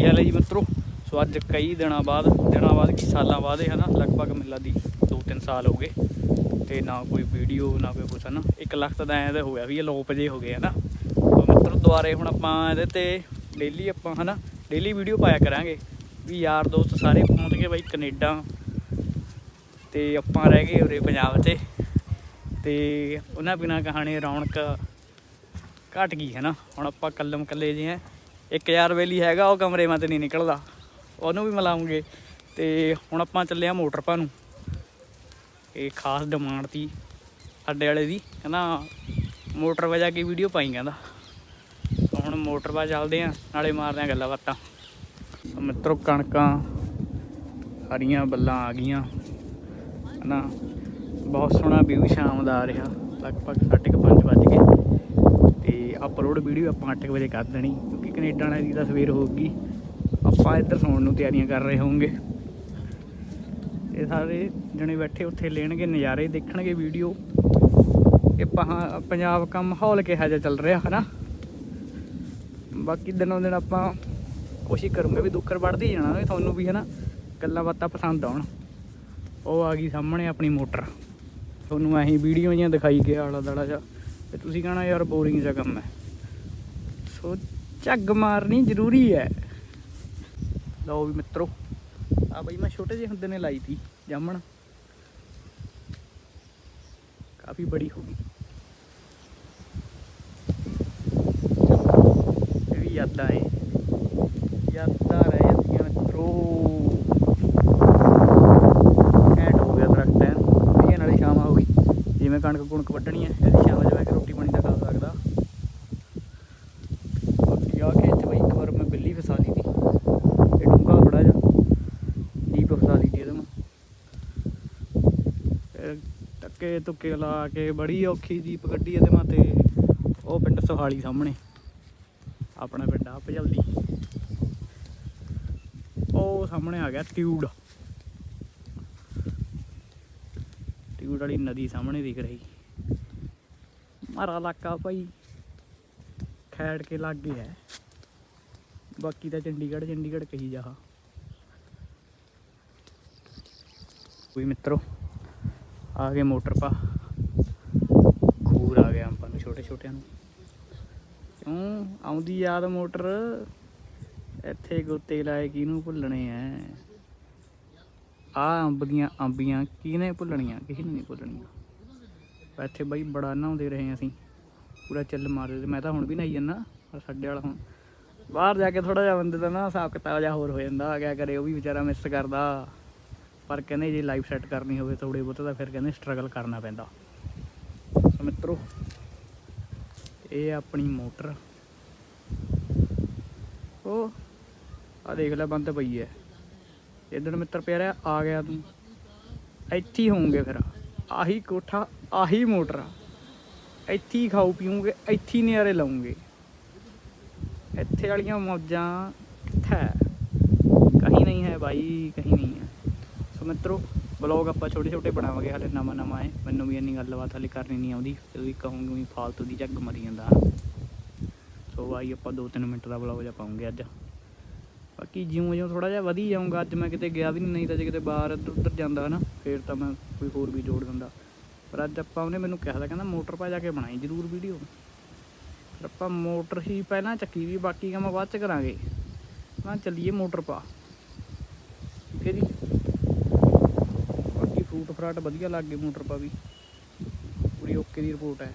ਕੀ ਹਾਲ ਹੈ ਜੀ ਮਿੱਤਰੋ? ਸੋ ਅੱਜ ਕਈ ਦਿਨਾਂ ਬਾਅਦ ਦਿਨਾਂ ਬਾਅਦ ਕੀ ਸਾਲਾਂ ਬਾਅਦ ਹੈ ਨਾ ਲਗਭਗ ਮਿਲਾ ਦੀ 2-3 ਸਾਲ ਹੋ ਗਏ ਤੇ ਨਾ ਕੋਈ ਵੀਡੀਓ ਨਾ ਕੋਈ ਕੁਛ ਨਾ 1 ਲੱਖ ਤਾਂ ਐਂ ਤਾਂ ਹੋ ਗਿਆ ਵੀ ਇਹ ਲੋਪ ਜੇ ਹੋ ਗਏ ਹਨਾ? ਸੋ ਮਿੱਤਰੋ, ਦੁਬਾਰੇ ਹੁਣ ਆਪਾਂ ਇਹਦੇ ਤੇ ਡੇਲੀ ਆਪਾਂ ਹਨਾ ਡੇਲੀ ਵੀਡੀਓ ਪਾਇਆ ਕਰਾਂਗੇ ਵੀ ਯਾਰ ਦੋਸਤ ਸਾਰੇ ਪਹੁੰਚ ਗਏ ਬਾਈ ਕੈਨੇਡਾ ਤੇ ਆਪਾਂ ਰਹਿ ਗਏ ਉਰੇ ਪੰਜਾਬ 'ਚ ਤੇ ਉਹਨਾਂ ਬਿਨਾ ਕਹਾਣੀ ਰੌਣਕ ਘਟ ਗਈ ਹੈ ਨਾ ਹੁਣ ਆਪਾਂ ਕੱਲਮ ਕੱਲੇ ਜੇ ਆ। ਇੱਕ ਰੁਪਏ ਲਈ ਹੈਗਾ, ਉਹ ਕਮਰੇ ਮਾ ਤੇ ਨਹੀਂ ਨਿਕਲਦਾ। ਉਹਨੂੰ ਵੀ ਮਿਲਾਉਂਗੇ। ਤੇ ਹੁਣ ਆਪਾਂ ਚੱਲੇ ਆ ਮੋਟਰ ਪਾ ਨੂੰ। ਇਹ ਖਾਸ ਡਿਮਾਂਡ ਤੀ ਸਾਡੇ ਵਾਲੇ ਦੀ। ਕਹਿੰਦਾ, ਮੋਟਰ ਵਜਾ ਕੇ ਵੀਡੀਓ ਪਾਈ ਕਹਿੰਦਾ। ਹੁਣ ਮੋਟਰ ਪਾ ਚੱਲਦੇ ਆ ਨਾਲੇ ਮਾਰਦੇ ਆ ਗੱਲਾਂ ਬਾਤਾਂ। ਸੋ ਮਿੱਤਰੋ, ਕਣਕਾਂ ਹਰੀਆਂ ਬੱਲਾਂ ਆ ਗਈਆਂ। ਹਨਾ, ਬਹੁਤ ਸੋਹਣਾ ਵਿਊ ਸ਼ਾਮ ਦਾ ਆ ਰਿਹਾ। ਲਗਭਗ 5:30 ਵੱਜ ਗਏ। ਤੇ ਅਪਲੋਡ ਵੀਡੀਓ ਆਪਾਂ 8 ਵਜੇ ਕਰ ਦੇਣੀ। ਕਿਉਂਕਿ ਕੈਨੇਡਾ ਵਾਲਿਆਂ ਦੀ ਤਾਂ ਸਵੇਰ ਹੋਊਗੀ। ਆਪਾਂ ਇੱਧਰ ਸੌਣ ਨੂੰ ਤਿਆਰੀਆਂ ਕਰ ਰਹੇ ਹੋਵਾਂਗੇ ਇਹ ਸਾਰੇ ਜਣੇ ਬੈਠੇ ਉੱਥੇ ਲੈਣਗੇ ਨਜ਼ਾਰੇ, ਦੇਖਣਗੇ ਵੀਡੀਓ। ਇਹ ਪਹਾ, ਪੰਜਾਬ ਕਾ ਮਾਹੌਲ ਕਿਹਾ ਜਿਹਾ ਚੱਲ ਰਿਹਾ, ਹਨਾ? ਬਾਕੀ ਦਿਨੋਂ ਦਿਨ ਆਪਾਂ ਕੋਸ਼ਿਸ਼ ਕਰੂੰਗੇ ਵੀ ਦੁੱਖਰ ਵੱਢਦੇ ਜਾਣਾ ਵੀ ਤੁਹਾਨੂੰ ਵੀ, ਹਨਾ? ਗੱਲਾਂ ਬਾਤਾਂ ਪਸੰਦ ਆਉਣ। ਉਹ ਆ ਗਈ ਸਾਹਮਣੇ ਆਪਣੀ ਮੋਟਰ। ਤੁਹਾਨੂੰ ਐਹੀ ਵੀਡੀਓ ਜਿਹੀਆਂ ਦਿਖਾਈ ਗਿਆ ਆਲਾ ਦਾਲਾ ਜਾ ਤੇ ਤੁਸੀਂ ਕਹਣਾ ਯਾਰ ਬੋਰਿੰਗ ਜਿਹਾ ਕੰਮ ਹੈ। ਸੋ ਝੱਗ ਮਾਰਨੀ ਜ਼ਰੂਰੀ ਹੈ। ਲਓ ਵੀ ਮਿੱਤਰੋ ਆ ਬਈ ਮੈਂ ਛੋਟੇ ਜਿਹੇ ਹੁੰਦੇ ਨੇ ਲਾਈ ਤੀ, ਜਾਮਣ। ਕਾਫੀ ਬੜੀ ਹੋ ਗਈ। ਇਹ ਵੀ ਯਾਦਾਂ ਏ ਯਾਦਾਂ ਰਹਿ ਜਾਂਦੀਆਂ ਮਿੱਤਰੋ। ਘੈਂਟ ਹੋ ਗਿਆ ਦਰਖਤ ਐਨ। ਵਧੀਆ ਨਾਲੇ ਸ਼ਾਮ ਹੋ ਗਈ। ਜਿਵੇਂ ਕਣਕ ਕੁਣਕ ਵੱਢਣੀ ਹੈ ਇਹਦੀ ਸ਼ਾਮ ਜਿਵੇਂ ਕਿ ਰੋਟੀ ਪਾਣੀ ਦਾ ਖਾ ਸਕਦਾ ਬਾਕੀ ਆ ਖੇਤ ਬਈ ਇੱਕ ਵਾਰ ਮੈਂ ਬਿੱਲੀ ਫਸਾ ਲਈ ਤੀ ਇਹ ਡੂੰਘਾ ਥੋੜਾ ਜਿਹਾ ਡੀਪ ਫਸਾ ਲਈ ਤੀ ਇਹਦੇ ਮੈਂ ਫਿਰ ਟੱਕੇ ਤੁੱਕੇ ਲਾ ਕੇ ਬੜੀ ਔਖੀ ਜੀਪ ਕੱਢੀ ਇਹਦੇ ਮਾ ਤੇ ਉਹ ਪਿੰਡ ਸੁਹਾਲੀ ਸਾਹਮਣੇ। ਆਪਣਾ ਪਿੰਡ ਆ ਭਜਲਦੀ ਉਹ ਸਾਹਮਣੇ ਆ ਗਿਆ ਟਿਊਡ ਟਿਊਡ ਵਾਲੀ ਨਦੀ ਸਾਹਮਣੇ ਦਿਖ ਰਹੀ। ਮਾਰਾ ਇਲਾਕਾ ਭਾਈ। ਖੈੜ ਕੇ ਲਾਗੇ ਹੈ। ਬਾਕੀ ਤਾਂ ਚੰਡੀਗੜ੍ਹ ਚੰਡੀਗੜ੍ਹ ਕਹੀ ਜਾ। ਕੋਈ ਮਿੱਤਰੋ। ਆ ਗਏ ਮੋਟਰ ਪਾ। ਖੂਰ ਆ ਗਿਆ ਆਪਾਂ ਨੂੰ ਛੋਟੇ ਛੋਟਿਆਂ ਨੂੰ। ਕਿਉਂ? ਆਉਂਦੀ ਯਾਦ ਮੋਟਰ। ਇੱਥੇ ਗੋਤੇ ਲਾਏ ਕਿਹਨੂੰ ਭੁੱਲਣੇ ਐ? ਆ ਅੰਬ ਦੀਆਂ ਅੰਬੀਆਂ ਕਿਹਨੇ ਭੁੱਲਣੀਆਂ? ਕਿਸੇ ਨੂੰ ਨਹੀਂ ਭੁੱਲਣੀਆਂ। ਇੱਥੇ ਬਾਈ ਬੜਾ ਨਹਾਉਂਦੇ ਰਹੇ ਅਸੀਂ। ਪੂਰਾ ਚੱਲ ਮਾਰਦੇ ਮੈਂ ਤਾਂ ਹੁਣ ਵੀ ਨਹੀਂ ਜਾਂਦਾ, ਪਰ ਸਾਡੇ ਵਾਲਾ ਹੁਣ। ਬਾਹਰ ਜਾ ਕੇ ਥੋੜਾ ਜਿਹਾ ਬੰਦੇ ਦਾ ਨਾ ਹਿਸਾਬ ਕਿਤਾਬ ਜਿਹਾ ਹੋਰ ਹੋ ਜਾਂਦਾ। ਕਿਆ ਕਰੇ, ਉਹ ਵੀ ਵਿਚਾਰਾ ਮਿਸ ਕਰਦਾ। ਪਰ ਕਹਿੰਦੇ ਜੇ ਲਾਈਫ ਸੈੱਟ ਕਰਨੀ ਹੋਵੇ ਥੋੜੇ ਬਹੁਤੇ ਤਾਂ ਫਿਰ ਕਹਿੰਦੇ ਸਟਰਗਲ ਕਰਨਾ ਪੈਂਦਾ। ਸੋ ਮਿੱਤਰੋ, ਇਹ ਆ ਆਪਣੀ ਮੋਟਰ। ਉਹ ਆ ਦੇਖ ਲੈ ਬੰਦ ਪਈ ਐ ਇਧਰ ਮਿੱਤਰ ਪਿਆਰਿਆ ਆ ਗਿਆ ਤੂੰ। ਇੱਥੇ ਹੀ ਹੋਵਾਂਗੇ ਫਿਰ। ਆਹੀ ਕੋਠਾ, ਆਹੀ ਮੋਟਰ ਆ। ਇੱਥੇ ਹੀ ਖਾਓ ਪੀਉਂਗੇ ਇੱਥੇ ਹੀ ਨਿਆਰੇ ਲਾਉਂਗੇ ਇੱਥੇ ਵਾਲੀਆਂ ਮੌਜਾਂ ਕਿੱਥੇ ਹੈ? ਕहीं ਨਹੀਂ ਹੈ ਭਾਈ ਕहीं ਨਹੀਂ ਹੈ। ਸੋ ਮਿੱਤਰੋ ਬਲੌਗ ਆਪਾਂ ਛੋਟੇ ਛੋਟੇ ਬਣਾਵਾਂਗੇ, ਹਾਲੇ ਨਵਾਂ ਨਵਾਂ ਹੈ। ਮੈਨੂੰ ਵੀ ਇੰਨੀ ਗੱਲਬਾਤ ਹਾਲੇ ਕਰਨੀ ਨਹੀਂ ਆਉਂਦੀ ਤੁਸੀਂ ਕਹੋਗੇ ਵੀ ਫਾਲਤੂ ਦੀ ਝੱਗ ਮਰੀ ਜਾਂਦਾ। ਸੋ ਆਈ ਆਪਾਂ 2-3 ਮਿੰਟ ਦਾ ਬਲੌਗ ਜਾ ਪਾਉਂਗੇ ਅੱਜ। ਬਾਕੀ ਜਿਉਂ ਜਿਉਂ ਥੋੜਾ ਜਿਹਾ ਵਧੀ ਜਾਊਂਗਾ, ਅੱਜ ਮੈਂ ਕਿਤੇ ਗਿਆ ਵੀ ਨਹੀਂ ਤਾਂ ਜੇ ਕਿਤੇ ਬਾਹਰ ਇੱਧਰ ਉੱਧਰ ਜਾਂਦਾ ਹਨਾ, ਫੇਰ ਤਾਂ ਮੈਂ ਕੋਈ ਹੋਰ ਵੀ ਜੋੜ ਦਿੰਦਾ। ਪਰ ਅੱਜ ਆਪਾਂ ਉਹਨੇ ਮੈਨੂੰ ਕਿਹਾ ਕਹਿੰਦਾ ਮੋਟਰ ਪਾ ਜਾ ਕੇ ਬਣਾਈ ਜ਼ਰੂਰ ਵੀਡੀਓ। ਪਰ ਆਪਾਂ ਮੋਟਰ ਹੀ ਪਹਿਲਾਂ ਚੱਕੀ ਵੀ, ਬਾਕੀ ਕੰਮ ਬਾਅਦ ਚ ਕਰਾਂਗੇ। ਮੈਂ ਚੱਲੀਏ ਮੋਟਰ ਪਾ। ਠੀਕ ਫਰੂਟ ਫਰਾਟ ਵਧੀਆ ਲੱਗ ਗਏ ਮੋਟਰ ਪਾ ਵੀ। ਪੂਰੀ ਓਕੇ ਦੀ ਰਿਪੋਰਟ ਹੈ।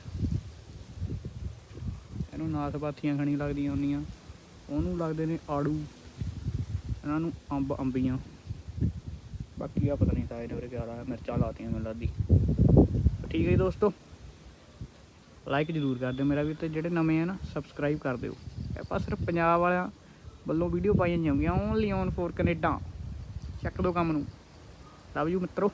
ਇਹਨੂੰ ਨਾਸਪਾਤੀਆਂ ਖਣੀ ਲੱਗਦੀਆਂ ਹੁੰਦੀਆਂ। ਉਹਨੂੰ ਲੱਗਦੇ ਨੇ ਆੜੂ। ਇਹਨਾਂ ਨੂੰ ਅੰਬ, ਅੰਬੀਆਂ। ਬਾਕੀ ਆ ਪਤਾ ਨਹੀਂ ਤਾਂ ਇਹਨੇ ਉਰੇ ਕਿਆ ਲਾਇਆ ਮਿਰਚਾਂ ਲਾਤੀਆਂ ਮੈਨੂੰ ਲੱਗਦੀ। ਠੀਕ ਹੈ ਜੀ ਦੋਸਤੋ। ਲਾਈਕ ਜ਼ਰੂਰ ਕਰ ਦਿਓ ਮੇਰਾ ਵੀ ਤੇ ਜਿਹੜੇ ਨਵੇਂ ਆ ਨਾ ਸਬਸਕ੍ਰਾਈਬ ਕਰ ਦਿਓ। ਆਪਾਂ ਸਿਰਫ ਪੰਜਾਬ ਵਾਲਿਆਂ ਵੱਲੋਂ ਵੀਡੀਓ ਪਾਈਆਂ ਜਾਂਦੀਆਂ। ਓਨਲੀ ਔਨ ਫੋਰ ਕੈਨੇਡਾ ਚੱਕ ਦੋ ਕੰਮ ਨੂੰ। ਲਵ ਯੂ ਮਿੱਤਰੋ।